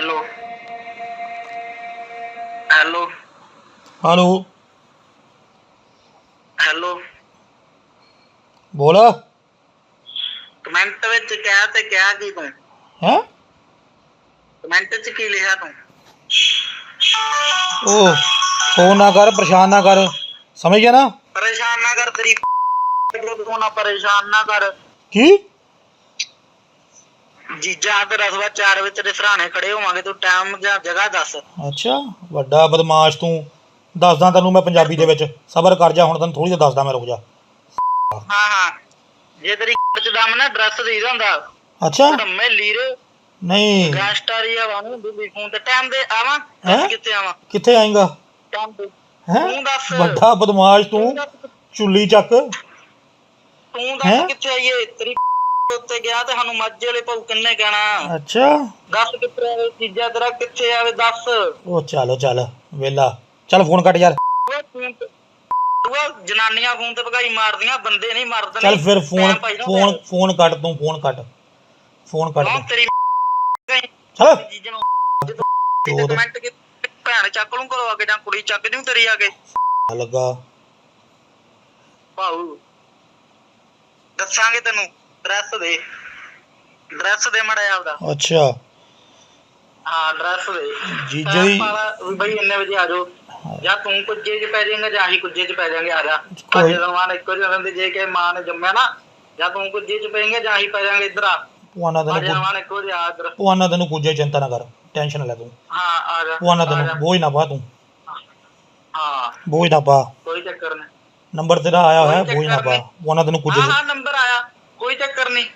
Hello hello hello hello ਬੋਲ comment ਵਿੱਚ ਕਿਹਾ ਤੇ ਕਿਹਾ ਕੀ ਤੂੰ ਹੈ ਕਮੈਂਟ 'ਚ ਕੀ ਲਿਖਿਆ ਤੂੰ ਉਹ ਫੋਨ ਨਾ ਕਰ ਪਰੇਸ਼ਾਨ ਨਾ ਕਰ ਸਮਝ ਗਿਆ ਨਾ ਪਰੇਸ਼ਾਨ ਨਾ ਕਰ ਤੇਰੀ ਤੂੰ ਨਾ ਪਰੇਸ਼ਾਨ ਨਾ ਕਰ ਕੀ ਜੀਜਾ ਤੇ ਰਸਵਾ 4 ਵਿੱਚ ਦੇ ਸਰਾਣੇ ਖੜੇ ਹੋਵਾਂਗੇ ਤੂੰ ਟਾਈਮ ਜਾਂ ਜਗ੍ਹਾ ਦੱਸ। ਅੱਛਾ ਵੱਡਾ ਬਦਮਾਸ਼ ਤੂੰ। ਦੱਸਦਾ ਤੈਨੂੰ ਮੈਂ ਪੰਜਾਬੀ ਦੇ ਵਿੱਚ। ਸਬਰ ਕਰ ਜਾ ਹੁਣ ਤੈਨੂੰ ਥੋੜੀ ਜਿਹਾ ਦੱਸਦਾ ਮੈਂ ਰੁਕ ਜਾ। ਹਾਂ ਹਾਂ। ਜੇ ਤੇਰੀ ਚ ਦਮ ਨਾ ਡਰੈਸ ਦੇ ਹੁੰਦਾ। ਅੱਛਾ। ਧੰਮੇ ਲੀਰ। ਨਹੀਂ। ਗਾਸਟਾਰੀ ਆਵਾਂ ਨੂੰ ਦਿੱਲੀ ਫੋਨ ਤੇ। ਟਾਈਮ ਦੇ ਆਵਾਂ? ਕਿੱਥੇ ਆਵਾਂ? ਕਿੱਥੇ ਆਏਗਾ? ਟਾਈਮ ਹੈ? ਤੂੰ ਦੱਸ। ਵੱਡਾ ਬਦਮਾਸ਼ ਤੂੰ। ਚੁੱਲੀ ਚੱਕ। ਤੂੰ? ਦੱਸ ਕਿੱਥੇ ਆਈਏ? ਤੇਰੀ ਉੱਤੇ ਗਿਆ ਤੇ ਸਾਨੂੰ ਮੱਝ ਵਾਲੇ ਭਾਉ ਕਿੰਨੇ ਕਹਿਣਾ? ਅੱਛਾ। ਦੱਸ ਕਿੱਥੇ ਆਵੇ ਚੀਜ਼ਾਂ ਤੇਰਾ ਕਿੱਥੇ ਆਵੇ ਦੱਸ। ਉਹ ਚੱਲ ਚੱਲ ਵੇਲਾ। ਚੱਲ ਫੋਨ ਕੱਟ ਯਾਰ। ਉਹ ਫੋਨ ਤੇ ਉਹ ਜਨਾਨੀਆਂ ਫੋਨ ਤੇ ਭਗਾਈ ਮਾਰਦੀਆਂ ਬੰਦੇ ਨਹੀਂ ਮਰਦੇ ਚੱਲ ਫਿਰ ਫੋਨ ਫੋਨ ਫੋਨ ਕੱਟ ਤੂੰ ਫੋਨ ਕੱਟ। ਫੋਨ ਕੱਟ ਤੂੰ। ਤੇਰੀ ਚੱਲ। ਨੂੰ ਕਮੈਂਟ ਕਿ ਭੈਣ ਚੱਕ ਲੂੰ ਕਰਵਾ ਕੇ ਜਾਂ ਕੁੜੀ ਚੱਕ ਦਿਉ ਤੇਰੀ ਆ ਕੇ। ਲੱਗਾ। ਭਾਊ ਦੱਸਾਂਗੇ ਤੈਨੂੰ। ਡਰੈਸ ਦੇ। ਡਰੈਸ ਦੇ ਮੜਾ ਆਪਦਾ। ਅੱਛਾ। ਹਾਂ ਡਰੈਸ ਦੇ। ਜੀਜਾ ਵੀ ਬਈ ਇੰਨੇ ਵਜੇ ਆ ਜਾਓ। ਜਾਂ ਤੂੰ ਕੁੱਜੇ 'ਚ ਪੈ ਜਾਏਂਗਾ ਜਾਂ ਅਸੀਂ ਕੁੱਜੇ 'ਚ ਪੈ ਜਾਾਂਗੇ ਆ ਜਾ। ਕੋਈ- ਦਾ ਮਾਨ ਇੱਕੋ ਜਿਹਾ ਹੁੰਦੇ ਜੇ ਕਿ ਮਾਂ ਨੇ ਜੰਮਿਆ ਨਾ ਜਾਂ ਤੂੰ ਕੁੱਜੇ 'ਚ ਪਏਂਗੇ ਜਾਂ ਅਸੀਂ ਪੈ ਜਾਾਂਗੇ ਇੱਧਰ ਆ। ਪੁਆਨਾ ਦਾ ਇੱਧਰ। ਪੁਆਨਾ ਤੈਨੂੰ ਕੁਝ ਚਿੰਤਾ ਨਾ ਕਰ ਟੈਨਸ਼ਨ ਨਾ ਲੈ ਤੂੰ। ਹਾਂ ਆ ਜਾ ਪੁਆਨਾ ਜਾ। ਤੈਨੂੰ ਬੋਝ ਨਾ ਪਾ ਤੂੰ। ਹਾਂ। ਬੋਝ ਨਾ ਪਾ। ਕੋਈ ਚੱਕਰ ਨਹੀਂ ਨੰਬਰ ਤੇਰਾ ਆਇਆ ਹੋਇਆ ਬੋਝ ਨਾ ਪਾ। ਪੁਆਨਾ ਤੈਨੂੰ ਕੁਝ ਹਾਂ ਹਾਂ ਨੰਬਰ ਆਇਆ। ਕੋਈ ਚੱਕਰ ਨਹੀਂ।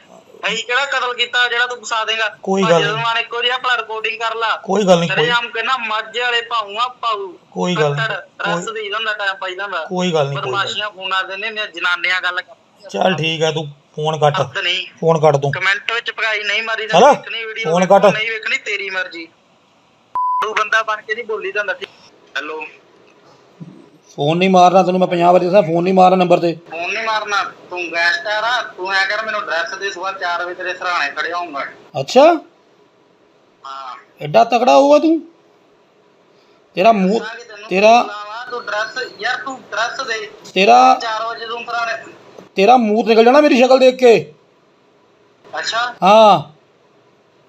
ਅਸੀਂ ਕਿਹੜਾ ਕਤਲ ਕੀਤਾ ਜਿਹੜਾ ਤੂੰ ਫਸਾ ਦੇਗਾ। ਕੋਈ ਗੱਲ ਜਦੋਂ ਮਾਨ ਇੱਕੋ ਜਿਹਾ ਆਪਣਾ ਰਿਕਾਰਡਿੰਗ ਕਰ ਲਾ। ਕੋਈ ਗੱਲ ਨਹੀਂ ਤੇਰੇ ਕੋਈ ਆਮ ਕਹਿੰਦਾ ਮੱਝ ਵਾਲੇ ਭਾਊਆ ਭਾਊ। ਕੋਈ ਗੱਲ ਨੀ, ਰਸ ਦੇ ਜਾਂਦਾ ਟਾਈਮ ਪਾਈ ਜਾਂਦਾ ਕੋਈ ਗੱਲ ਨਹੀਂ ਕੋਈ ਗੱਲ ਬਦਮਾਸ਼ੀਆਂ ਫੋਨਾਂ ਦੇ ਨੇ ਜਨਾਨੀਆਂ ਗੱਲ। ਚੱਲ ਠੀਕ ਹੈ ਤੂੰ ਫੋਨ ਕੱਟ। ਹੱਦ ਨਹੀਂ। ਫੋਨ ਕੱਟ ਤੂੰ। ਕਮੈਂਟ ਵਿੱਚ ਭਗਾਈ ਨਹੀਂ ਮਾਰੀ ਦੇਖਣੀ ਵੀਡੀਓ ਫੋਨ ਕੱਟ। ਨਹੀਂ ਵੇਖਣੀ ਤੇਰੀ ਮਰਜ਼ੀ। ਤੂੰ ਬੰਦਾ ਬਣ ਕੇ ਨਹੀਂ ਬੋਲੀ ਜਾਂਦਾ ਹੈਲੋ। ਫੋਨ ਨਹੀਂ ਮਾਰਨਾ ਤੈਨੂੰ ਮੈਂ 50 ਵਾਰੀ ਦੱਸਾਂ ਫੋਨ ਨਹੀਂ ਮਾਰਨਾ ਨੰਬਰ ਤੇ। ਫੋਨ ਨਹੀਂ ਮਾਰਨਾ ਤੂੰ ਗੈਸਟਰ ਆ ਤੂੰ ਐ ਕਰ ਮੈਨੂੰ ਡਰੈਸ ਦੇ ਸਵੇਰ 4 ਵਜੇ ਤੇਰੇ ਸਰਾਣੇ ਖੜੇ ਹੋਊਂਗਾ ਅੱਛਾ? ਹਾਂ। ਐਡਾ ਤਕੜਾ ਹੋਊਗਾ ਤੂੰ? ਤੇਰਾ ਮੂੰਹ ਤੇਰਾ ਤੂੰ ਡਰੈਸ ਯਾਰ ਤੂੰ ਡਰੈਸ ਦੇ। ਤੇਰਾ 4 ਵਜੇ ਤੂੰ ਸਰਾਣੇ ਤੇਰਾ ਮੂੰਹ ਨਿਕਲ ਜਾਣਾ ਮੇਰੀ ਸ਼ਕਲ ਦੇਖ ਕੇ। ਅੱਛਾ। ਹਾਂ।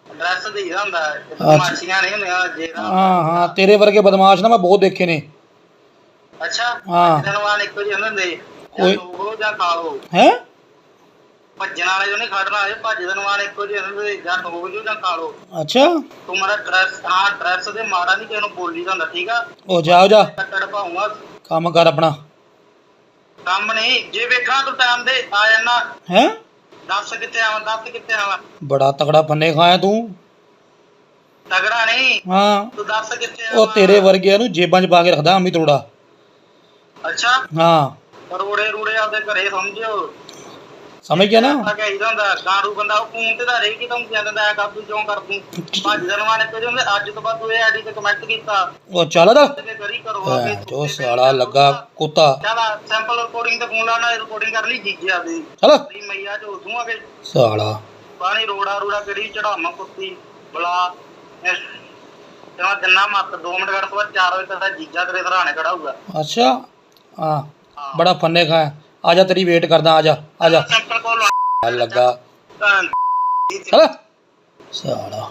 ਡਰੈਸ ਦੇ ਹੀ ਹੁੰਦਾ ਮਾਸੀਆਂ ਨਹੀਂ ਹੁੰਦੀਆਂ ਜੇ ਹਾਂ ਹਾਂ ਤੇਰੇ ਵਰਗੇ ਬਦਮਾਸ਼ ਨਾ ਮੈਂ ਬਹੁਤ ਦੇਖੇ ਨੇ। ਅੱਛਾ? ਹਾਂ। ਆ ਨਿਕਲ ਜਾਂਦੇ ਹੁੰਦੇ ਕੋਈ- ਕੋਈ ਉਹ ਜਾਂ ਲਓ। ਹੈ? ਭੱਜਣ ਵਾਲੇ ਜੋ ਨਹੀਂ ਖੜਨਾ ਇਹ ਭੱਜ ਦੇ ਨੂੰ ਇੱਕੋ ਜਿਹੇ ਹੁੰਦੇ ਜਾਂ ਹੋ ਜੋ ਜਾਂ ਲਓ। ਅੱਛਾ। ਤੂੰ ਮੇਰਾ ਡਰੈਸ ਹਾਂ ਡਰੈਸ ਦੇ ਮਾੜਾ ਨਹੀਂ ਕਿਸੇ ਨੂੰ ਬੋਲੀ ਦਾ ਹੁੰਦਾ ਠੀਕ ਆ? ਉਹ ਜਾ ਉਹ ਜਾ। ਕੱਟੜ ਪਾਉਂਗਾ ਕੰਮ ਕਰ ਆਪਣਾ। ਕੰਮ ਨਹੀਂ ਜੇ ਵੇਖਾਂ ਤੂੰ ਟਾਈਮ ਦੇ ਆ ਜਾਣਾ ਹੈ? ਦੱਸ ਕਿੱਥੇ ਆਵਾਂ ਦੱਸ ਕਿੱਥੇ ਆਵਾਂ? ਬੜਾ ਤਕੜਾ ਪੰਨੇ ਖਾਇਆ ਤੂੰ। ਤਗੜਾ ਨਹੀਂ। ਹਾਂ। ਤੂੰ ਦੱਸ ਕਿੱਥੇ ਉਹ ਤੇਰੇ ਵਰਗਿਆਂ ਨੂੰ ਜੇਬਾਂ 'ਚ ਪਾ ਕੇ ਰੱਖਦਾ ਅੰਮੀ ਤੋੜਾ ਅੱਛਾ। ਹਾਂ। ਰੋੜੇ ਰੂੜੇ ਆਪਦੇ ਘਰੇ ਸਮਝਿਓ। ਸਮਝ ਗਿਆ ਨਾ? ਆ ਕੇ ਹੁੰਦਾ ਗਾੜੂ ਬੰਦਾ ਉਹ ਫੋਨ ਤੇ ਦਾ ਰਹੀ ਕਿ ਤੂੰ ਕਹਿੰਦਾ ਕਰ ਤੂੰ ਕਿਉਂ ਕਰ ਤੂੰ ਭੱਜ ਦੇ ਨੂੰ ਇੱਕੋ ਜਿਹੇ ਹੁੰਦੇ ਅੱਜ ਤੋਂ ਬਾਅਦ ਤੂੰ ਇਹ ਆਈਡੀ ਤੇ ਕਮੈਂਟ ਕੀਤਾ। ਉਹ ਚੱਲ ਦਾ ਤੇ ਕੇ ਜੋ ਸਾਲਾ ਲੱਗਾ ਕੁੱਤਾ। ਚੱਲ ਸੈਂਪਲ ਰਿਕਾਰਡਿੰਗ ਤੇ ਫੋਨ ਲਾਣਾ ਰਿਕਾਰਡਿੰਗ ਕਰ ਲਈ ਜੀਜੇ ਆਪਦੀ। ਚੱਲ। ਤੇਰੀ ਮਈਆ ਚ ਉਦੋਂ ਆ ਕੇ ਸਾਲਾ ਪਾਣੀ ਰੋੜਾ ਰੋੜਾ ਕਿਹੜੀ ਚੜਾਮਾ ਕੁੱਤੀ ਬਲਾ। ਤੇ ਜੰਨਾ ਮੱਤ 2 ਮਿੰਟ ਕੱਢ ਤੋਂ ਬਾਅਦ 4 ਵਜੇ ਤੱਕ ਜੀਜਾ ਤੇਰੇ ਸਰਾਣੇ ਖੜਾ ਹੋਊਗਾ। ਅੱਛਾ। ਹਾਂ ਬੜਾ ਫੰਨੇ ਖਾਇਆ ਆ ਜਾ ਤੇਰੀ ਵੇਟ ਕਰਦਾ ਆ ਜਾ ਆ ਜਾ। ਲੱਗਾ। ਚੱਲ। ਸਾਲਾ